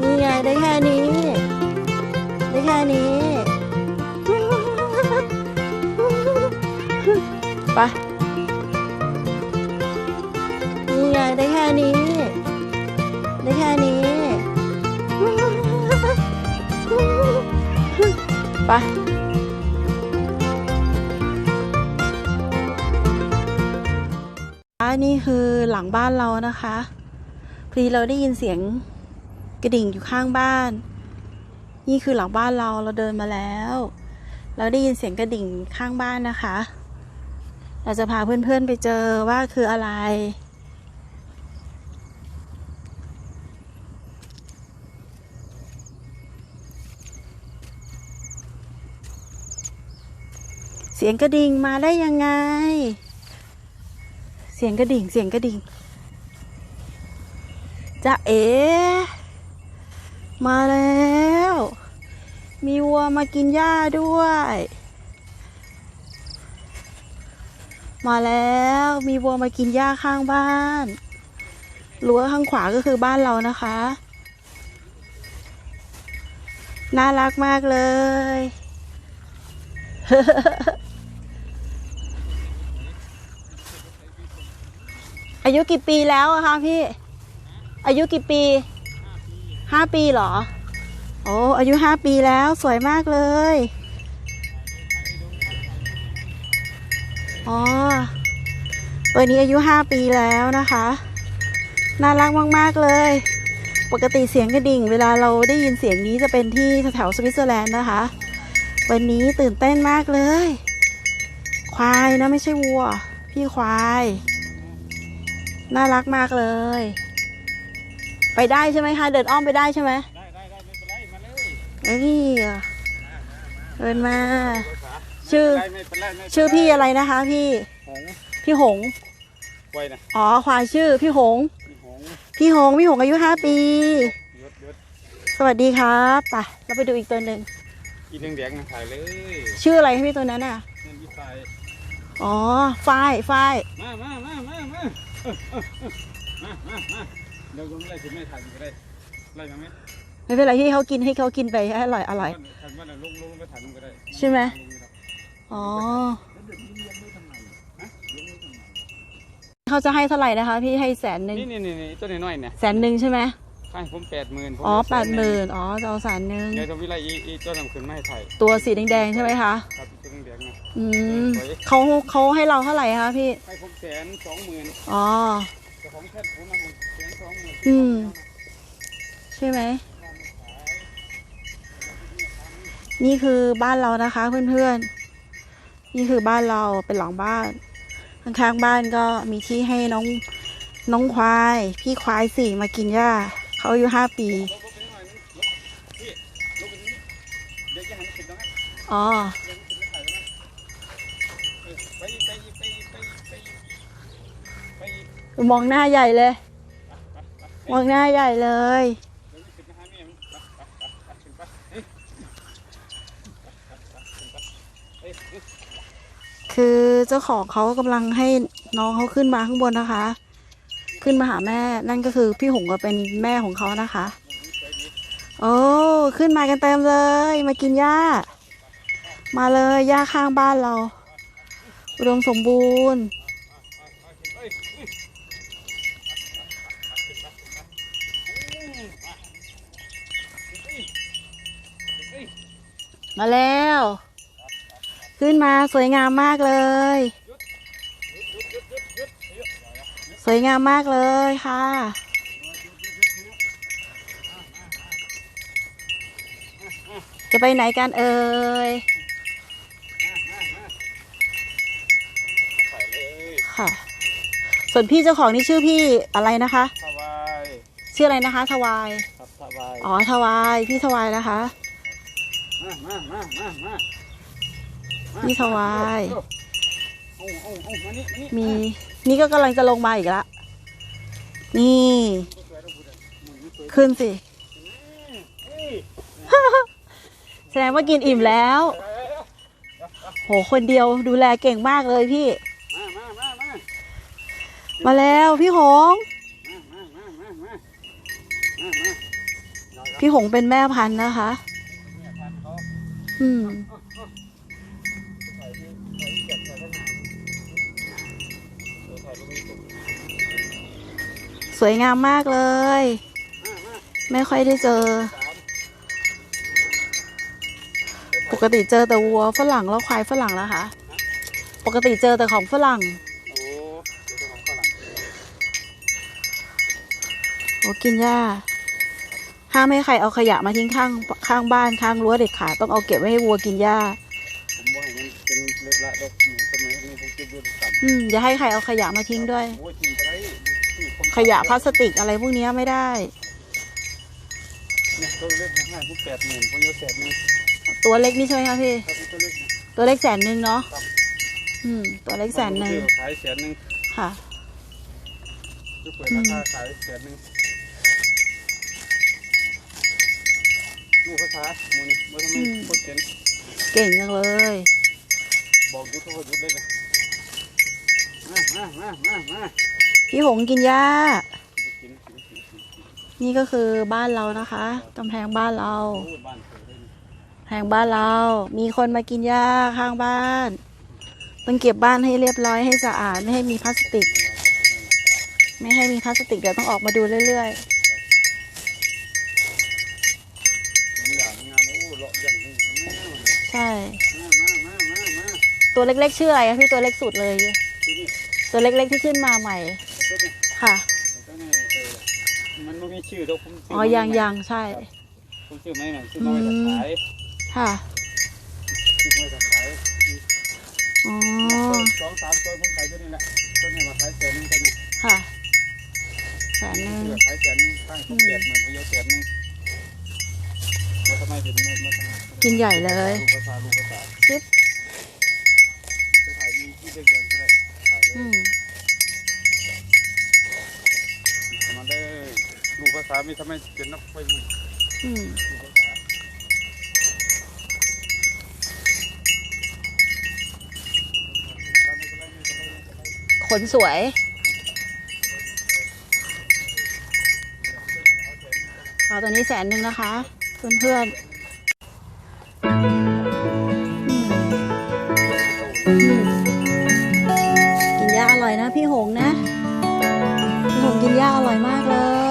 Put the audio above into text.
นี่ไงได้แค่นี้ ได้แค่นี้ ไป นี่ไงได้แค่นี้ ได้แค่นี้ ไปนนี้คือหลังบ้านเรานะคะ พอดีเราได้ยินเสียง กระดิ่งอยู่ข้างบ้าน นี่คือหลังบ้านเราเราเดินมาแล้ว เราได้ยินเสียงกระดิ่งข้างบ้านนะคะ เราจะพาเพื่อนๆไปเจอว่าคืออะไร เสียงกระดิ่งมาได้ยังไง เสียงกระดิ่งเสียงกระดิ่งจะเอ๋ มาแล้ว มีวัวมากินหญ้าด้วย มาแล้วมีวัวมากินหญ้าข้างบ้านรั้วข้างขวาก็คือบ้านเรานะคะ น่ารักมากเลย อายุกี่ปีแล้วอะคะพี่ อายุกี่ปี ห้าปีเหรอ โอ้อายุห้าปีแล้วสวยมากเลย อ๋อตัวนี้อายุห้าปีแล้วนะคะ น่ารักมาก ๆ เลย ปกติเสียงกระดิ่ง เวลาเราได้ยินเสียงนี้จะเป็นที่แถวสวิตเซอร์แลนด์นะคะ วันนี้ตื่นเต้นมากเลย ควายนะไม่ใช่วัว พี่ควาย น่ารักมากเลย ไปได้ใช่ไหมคะ เดินอ้อมไปได้ใช่ไหมได้ได้ได้ไม่เป็นไรมาเลยเอ้ยเดินมา ชื่อไม่เป็นไรไม่เป็นไรชื่อพี่อะไรนะคะ พี่หงพี่หงไว้นะอ๋อควายชื่อพี่หง พี่หงพี่หงพี่หงอายุห้าปี ยศยศสวัสดีครับไปเราไปดูอีกตัวหนึ่งอีแดงๆนะถ่ายเลยชื่ออะไรพี่ตัวนั้นอะนั่นอีไฟอ๋อฝ้ายฝ้ายมามามามามาเออเออเออมามามา เดี๋ยวผมไล่ถึงไม่ถ่ายอยู่ก็ได้ไล่มาไหมไม่เป็นไรที่เขากินให้เขากินไปให้อร่อยอร่อย ถ่ายมาแล้วลงลงไปถ่ายลงก็ได้ใช่ไหม ลงก็ได้อ๋อเขาจะให้เท่าไหร่นะคะ พี่ให้แสนหนึ่งนี่นี่นี่นี่ตัวน้อยๆเนี่ยแสนหนึ่งใช่ไหมให้ผมแปดหมื่นอ๋อแปดหมื่นอ๋อจะเอาแสนหนึ่งเดี๋ยวจะวิไลอีอีตัวน้ำขึ้นมาให้ถ่ายตัวสีแดงๆใช่ไหมคะครับตัวแดงๆนะอืมเขาเขาให้เราเท่าไหร่คะพี่ให้ผมแสนสองหมื่นอ๋อ อืม ใช่ไหม นี่คือบ้านเรานะคะเพื่อนๆ นี่คือบ้านเราเป็นหลังบ้าน ข้างๆบ้านก็มีที่ให้น้องน้องควาย พี่ควายสี่มากินหญ้าเขาอายุห้าปีลบลบไปหน่อยนึงลบพี่ลบไปนี้เดี๋ยวจะหันไปติดตรงนั้นอ๋อเดี๋ยวมันติดแล้วถ่าปีอีกไปอีกไปอีกไปอีกไปอีกมองหน้าใหญ่เลย มองหน้าใหญ่เลยเดี๋ยวมันติดนะฮะแม่มันไปไปไปไปขึ้นไปเฮ้ยเฮ้ยเฮ้ยคือเจ้าของเขากำลังให้น้องเขาขึ้นมาข้างบนนะคะ ขึ้นมาหาแม่ นั่นก็คือพี่หงก็เป็นแม่ของเขานะคะ โอ้ ขึ้นมากันเต็มเลย มากินหญ้า มาเลยหญ้าข้างบ้านเรา อุดมสมบูรณ์ เฮ้ยเฮ้ย มาแล้ว ขึ้นมาสวยงามมากเลย สวยงามมากเลยค่ะ จะไปไหนกันเอ่ยใส่เลยค่ะ ส่วนพี่เจ้าของนี่ชื่อพี่อะไรนะคะสบาย ชื่ออะไรนะคะ ทวาย ครับสบาย อ๋อ ทวาย พี่ทวายนะคะ มามามามามาพี่ทวายโอ้โอ้โอ้มานี่มานี่มี นี่ก็กำลังจะลงมาอีกละนี่ ขึ้นสิเฮ้ยแสดงว่ากินอิ่มแล้ว โห คนเดียวดูแลเก่งมากเลยพี่ มามามามามาแล้วพี่หง มามามามามามามาพี่หงเป็นแม่พันธุ์นะคะเนี่ยพันเขา อืมใส่ที่ใส่ที่เก็บใส่ข้างหลังเออใส่ลูกนี้ตุ๊กสวยงามมากเลยมามาไม่ค่อยได้เจอสามปกติเจอแต่วัวฝรั่งแล้วควายฝรั่งแล้วค่ะปกติเจอแต่ของฝรั่งโอ้เดี๋ยวเจ้าของฝรั่งโอ้กินหญ้า ห้ามให้ใครเอาขยะมาทิ้งข้างข้างบ้านข้างรั้วเด็ดขาดต้องเอาเก็บไว้ให้วัวกินหญ้าผมว่าให้มันเป็นเละละดอกหนูสมัยนี้ผมเก็บดูต่ำอืมอย่าให้ใครเอาขยะมาทิ้งด้วย โอ้ยทิ้งไปได้ที่ผมขยะพลาสติกอะไรพวกเนี้ยไม่ได้ เนี่ยตัวเล็กนะให้ผมแปดหมื่นผมเยอะแสนหนึ่งตัวเล็กนี่ใช่ไหมคะพี่ถ้าเป็นตัวเล็กนะ ตัวเล็กแสนหนึ่งเนาะครับ อืม ตัวเล็กแสนหนึ่งขายแสนหนึ่งค่ะ คือเปิดราคาขายแสนหนึ่ง ลูภาษาหมูนี่เมื่อทำไมพูดเขียนเก่งจังเลย บอกยุดเขาก็หยุดเลยนะมามามามามาพี่หงกินหญ้า กินกินกินกินกินนี่ก็คือบ้านเรานะคะกำแพงบ้านเราโอ้ยบ้านเปิดเลยแพงบ้านเรา มีคนมากินหญ้าข้างบ้าน ต้องเก็บบ้านให้เรียบร้อยให้สะอาดไม่ให้มีพลาสติก ไม่ให้มีพลาสติกเดี๋ยวต้องออกมาดูเรื่อยมีอย่างงามโอ้เลาะอย่างนี้แม่มา ๆ ใช่มามามามาตัวเล็กๆ ชื่ออะไรอะพี่ตัวเล็กสุดเลยตัวนี้ตัวเล็กๆที่ขึ้นมาใหม่ตัวนี้ค่ะตัวนี้เออมันไม่มีชื่อเดี๋ยวผมซื้อ๋อมายังใหม่ยังใช่ ผมซื้อไม่ใหม่ซื้อมาไว้จะขายค่ะซื้อมาไว้จะขายอ๋อ สองสามตัวผมขายตัวนี้แหละตัวนี้มาขายแสนหนึงตัวนี้ค่ะแสนหนึ่งเสือขายแสนหนึงข้างผมแปดหมื่นพยาแสนหนึงมาทำไมถึงมามาทำไม กินใหญ่เลยลูกภาษาลูกภาษาจิ๊บไปถ่ายมีที่เด็กๆก็ได้ถ่ายเลยอืมทำมาได้ลูกภาษามีทำไมเป็นนักไปมืออืมลูกภาษาขนสวยเอาตัวนี้แสนหนึ่งนะคะ เพื่อนๆ พี่หงนะ พี่หงกินหญ้าอร่อยมากเลย